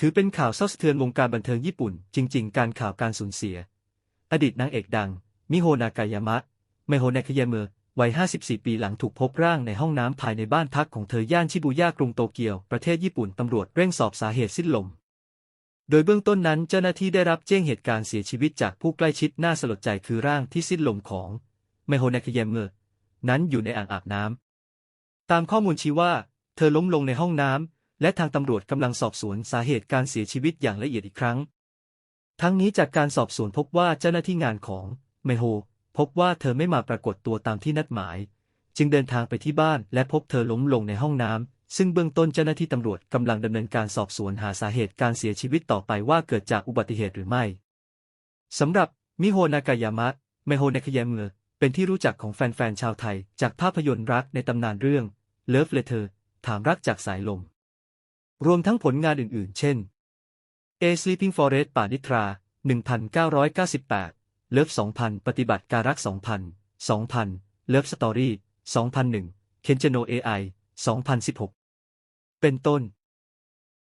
ถือเป็นข่าวเศร้าสะเทือนวงการบันเทิงญี่ปุ่น จริง ๆ การข่าวการสูญเสีย อดีตนางเอกดัง มิโฮนากายามะไมโฮนากายามะวัย 54 ปีหลังถูกพบร่างในห้องน้ำภายในบ้านพักของเธอย่านชิบูย่ากรุงโตเกียว ประเทศญี่ปุ่น ตำรวจเร่งสอบสาเหตุสิ้นลม โดยเบื้องต้นนั้นเจ้าหน้าที่ได้รับแจ้งเหตุการณ์เสียชีวิตจากผู้ใกล้ชิดน่าสลดใจคือร่างที่สิ้นลมของไมโฮนากายามะนั้นอยู่ในอ่างอาบน้ำตามข้อมูลชี้ว่า เธอล้มลงในห้องน้ำ และทางตำรวจกำลังสอบสวนสาเหตุการเสียชีวิตอย่างละเอียดอีกครั้ง ทั้งนี้จากการสอบสวนพบว่าเจ้าหน้าที่งานของไมโฮพบว่าเธอไม่มาปรากฏตัวตามที่นัดหมาย จึงเดินทางไปที่บ้านและพบเธอล้มลงในห้องน้ำซึ่งเบื้องต้นเจ้าหน้าที่ตำรวจกำลังดำเนินการสอบสวนหาสาเหตุการเสียชีวิตต่อไปว่าเกิดจากอุบัติเหตุหรือไม่สำหรับมิโฮนากายามะไมโฮนากายามะเป็นที่รู้จักของแฟนๆชาวไทย จากภาพยนตร์รักในตำนานเรื่อง Love Letter ถามรักจากสายลม รวมทั้งผลงานอื่นๆ เช่น A Sleeping Forest ป่านิทรา 1998 เลิฟ 2000 ปฏิบัติการรัก 2000 2000 เลิฟสตอรี่ 2001 เคนเจโน AI 2016 เป็นต้น